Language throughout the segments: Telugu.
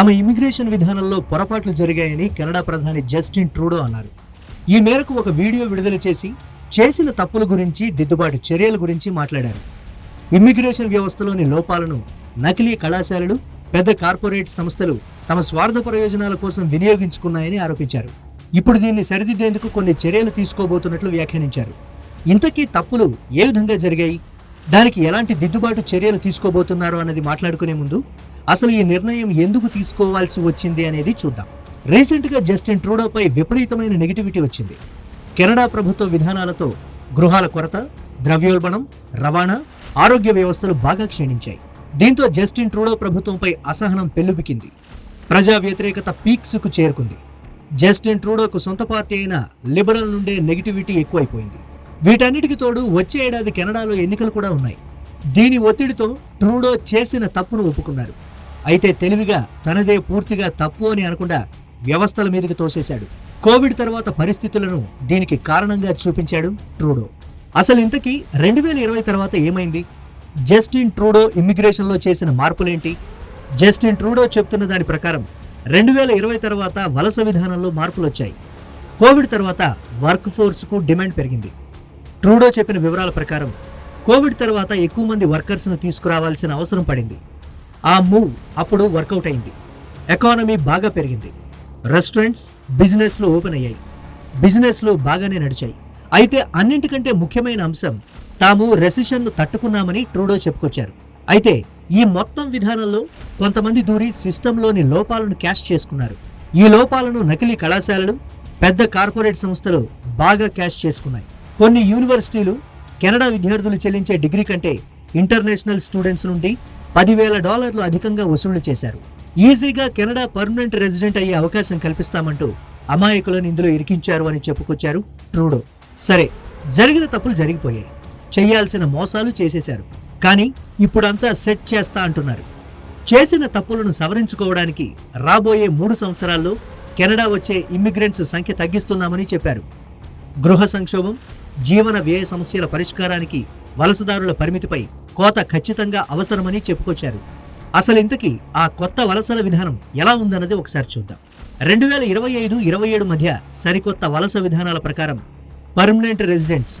తమ ఇమిగ్రేషన్ విధానంలో పొరపాట్లు జరిగాయని కెనడా ప్రధాని జస్టిన్ ట్రూడో అన్నారు. ఈ మేరకు ఒక వీడియో విడుదల చేసి చేసిన తప్పుల గురించి దిద్దుబాటు చర్యల గురించి మాట్లాడారు. ఇమ్మిగ్రేషన్ వ్యవస్థలోని లోపాలను నకిలీ కళాశాలలు పెద్ద కార్పొరేట్ సంస్థలు తమ స్వార్థ ప్రయోజనాల కోసం వినియోగించుకున్నాయని ఆరోపించారు. ఇప్పుడు దీన్ని సరిదిద్దేందుకు కొన్ని చర్యలు తీసుకోబోతున్నట్లు వ్యాఖ్యానించారు. ఇంతకీ తప్పులు ఏ విధంగా జరిగాయి? దానికి ఎలాంటి దిద్దుబాటు చర్యలు తీసుకోబోతున్నారు అన్నది మాట్లాడుకునే ముందు అసలు ఈ నిర్ణయం ఎందుకు తీసుకోవాల్సి వచ్చింది అనేది చూద్దాం. రీసెంట్గా జస్టిన్ ట్రూడోపై విపరీతమైన నెగిటివిటీ వచ్చింది. కెనడా ప్రభుత్వ విధానాలతో గృహాల కొరత ద్రవ్యోల్బణం రవాణా ఆరోగ్య వ్యవస్థలు బాగా క్షీణించాయి. దీంతో జస్టిన్ ట్రూడో ప్రభుత్వంపై అసహనం పెల్లుబికింది. ప్రజా వ్యతిరేకత పీక్స్కు చేరుకుంది. జస్టిన్ ట్రూడోకు సొంత పార్టీ అయిన లిబరల్ నుండే నెగిటివిటీ ఎక్కువైపోయింది. వీటన్నిటికి తోడు వచ్చే ఏడాది కెనడాలో ఎన్నికలు కూడా ఉన్నాయి. దీని ఒత్తిడితో ట్రూడో చేసిన తప్పును ఒప్పుకున్నారు. అయితే తెలివిగా తనదే పూర్తిగా తప్పు అని అనకుండా వ్యవస్థల మీదకి తోసేశాడు. కోవిడ్ తర్వాత పరిస్థితులను దీనికి కారణంగా చూపించాడు ట్రూడో. అసలు ఇంతకీ రెండు వేల ఇరవై తర్వాత ఏమైంది? జస్టిన్ ట్రూడో ఇమ్మిగ్రేషన్లో చేసిన మార్పులేంటి? జస్టిన్ ట్రూడో చెప్తున్న దాని ప్రకారం రెండు వేల ఇరవై తర్వాత వలస విధానంలో మార్పులు వచ్చాయి కోవిడ్ తర్వాత వర్క్ ఫోర్స్కు డిమాండ్ పెరిగింది. ట్రూడో చెప్పిన వివరాల ప్రకారం కోవిడ్ తర్వాత ఎక్కువ మంది వర్కర్స్ను తీసుకురావాల్సిన అవసరం పడింది. ఆ మూవ్ అప్పుడు వర్కౌట్ అయింది. ఎకానమీ బాగా పెరిగింది. రెస్టారెంట్స్ బిజినెస్లు ఓపెన్ అయ్యాయి. బిజినెస్లు బాగానే నడిచాయి. అయితే అన్నింటికంటే ముఖ్యమైన అంశం తాము రెసిషన్ను తట్టుకున్నామని ట్రూడో చెప్పుకొచ్చారు. అయితే ఈ మొత్తం విధానంలో కొంతమంది దూరి సిస్టంలోని లోపాలను క్యాష్ చేసుకున్నారు. ఈ లోపాలను నకిలీ కళాశాలలు పెద్ద కార్పొరేట్ సంస్థలు బాగా క్యాష్ చేసుకున్నాయి. కొన్ని యూనివర్సిటీలు కెనడా విద్యార్థులు చెల్లించే డిగ్రీ కంటే ఇంటర్నేషనల్ స్టూడెంట్స్ నుండి పదివేల డాలర్లు అధికంగా వసూలు చేశారు. ఈజీగా కెనడా పర్మనెంట్ రెసిడెంట్ అయ్యే అవకాశం కల్పిస్తామంటూ అమాయకులను ఇందులో ఇరికించారు అని చెప్పుకొచ్చారు ట్రూడో. సరే జరిగిన తప్పులు జరిగిపోయాయి. చేయాల్సిన మోసాలు చేసేశారు. కానీ ఇప్పుడంతా సెట్ చేస్తా అంటున్నారు. చేసిన తప్పులను సవరించుకోవడానికి రాబోయే మూడు సంవత్సరాల్లో కెనడా వచ్చే ఇమ్మిగ్రెంట్స్ సంఖ్య తగ్గిస్తున్నామని చెప్పారు. గృహ సంక్షోభం జీవన వ్యయ సమస్యల పరిష్కారానికి వలసదారుల పరిమితిపై కోత ఖచ్చితంగా అవసరమని చెప్పుకొచ్చారు. అసలు ఇంతకీ ఆ కొత్త వలసల విధానం ఎలా ఉందన్నది ఒకసారి చూద్దాం. రెండు వేల ఇరవై ఐదు ఇరవై ఏడు మధ్య సరికొత్త వలస విధానాల ప్రకారం పర్మనెంట్ రెసిడెంట్స్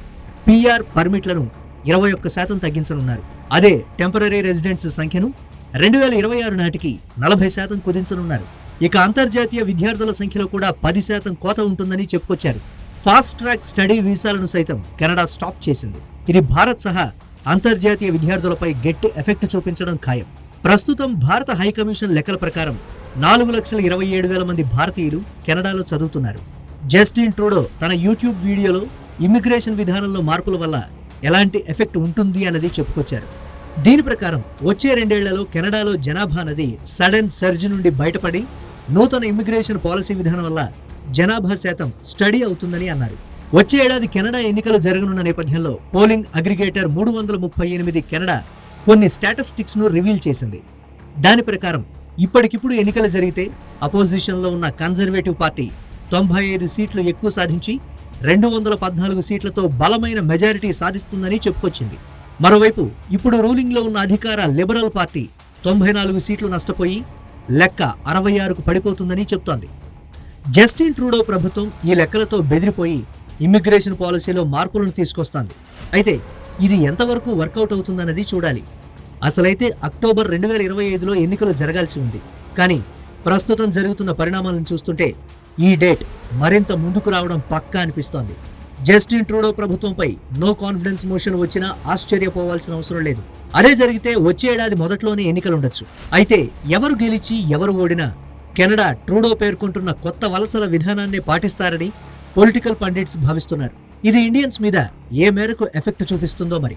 పిఆర్ పర్మిట్లను ఇరవై ఒక్క శాతం తగ్గించనున్నారు. అదే టెంపరీ రెసిడెంట్స్ సంఖ్యను రెండు వేల ఇరవై ఆరు నాటికి నలభై శాతం కుదించనున్నారు. ఇక అంతర్జాతీయ విద్యార్థుల సంఖ్యలో కూడా పది శాతం కోత ఉంటుందని చెప్పుకొచ్చారు. ఫాస్ట్ ట్రాక్ స్టడీ వీసాలను సైతం కెనడా స్టాప్ చేసింది. ఇది భారత్ సహా అంతర్జాతీయ విద్యార్థులపై గట్టి ఎఫెక్ట్ చూపించడం ఖాయం. ప్రస్తుతం భారత హైకమిషన్ లెక్కల ప్రకారం నాలుగు లక్షల ఇరవై ఏడు వేల మంది భారతీయులు కెనడాలో చదువుతున్నారు. జస్టిన్ ట్రూడో తన యూట్యూబ్ వీడియోలో ఇమ్మిగ్రేషన్ విధానంలో మార్పుల వల్ల ఎలాంటి ఎఫెక్ట్ ఉంటుంది అన్నది చెప్పుకొచ్చారు. దీని ప్రకారం వచ్చే రెండేళ్ళలో కెనడాలో జనాభా అనేది సడన్ సర్జ్ నుండి బయటపడి నూతన ఇమ్మిగ్రేషన్ పాలసీ విధానం వల్ల జనాభా శాతం స్టడీ అవుతుందని అన్నారు. వచ్చే ఏడాది కెనడా ఎన్నికలు జరగనున్న నేపథ్యంలో పోలింగ్ అగ్రిగేటర్ మూడు వందల ముప్పై ఎనిమిది కెనడా కొన్ని స్టాటిస్టిక్స్ను రివీల్ చేసింది. దాని ప్రకారం ఇప్పటికిప్పుడు ఎన్నికలు జరిగితే అపోజిషన్లో ఉన్న కన్జర్వేటివ్ పార్టీ తొంభై ఐదు సీట్లు ఎక్కువ సాధించి రెండు వందల పద్నాలుగు సీట్లతో బలమైన మెజారిటీ సాధిస్తుందని చెప్పుకొచ్చింది. మరోవైపు ఇప్పుడు రూలింగ్లో ఉన్న అధికార లిబరల్ పార్టీ తొంభై నాలుగు సీట్లు నష్టపోయి లెక్క అరవై ఆరుకు పడిపోతుందని చెప్తోంది. జస్టిన్ ట్రూడో ప్రభుత్వం ఈ లెక్కలతో బెదిరిపోయి ఇమ్మిగ్రేషన్ పాలసీలో మార్పులను తీసుకొస్తోంది. అయితే ఇది ఎంతవరకు వర్కౌట్ అవుతుందన్నది చూడాలి. అసలైతే అక్టోబర్ రెండు వేల ఇరవై ఐదులో ఎన్నికలు జరగాల్సి ఉంది. కానీ ప్రస్తుతం జరుగుతున్న పరిణామాలను చూస్తుంటే ఈ డేట్ మరింత ముందుకు రావడం పక్కా అనిపిస్తోంది. జస్టిన్ ట్రూడో ప్రభుత్వంపై నో కాన్ఫిడెన్స్ మోషన్ వచ్చినా ఆశ్చర్యపోవాల్సిన అవసరం లేదు. అదే జరిగితే వచ్చే ఏడాది మొదట్లోనే ఎన్నికలుండొచ్చు. అయితే ఎవరు గెలిచి ఎవరు ఓడినా కెనడా ట్రూడో పేర్కొంటున్న కొత్త వలసల విధానాన్ని పాటిస్తారని పొలిటికల్ పండిట్స్ భావిస్తున్నారు. ఇది ఇండియన్స్ మీద ఏ మేరకు ఎఫెక్ట్ చూపిస్తుందో మరి.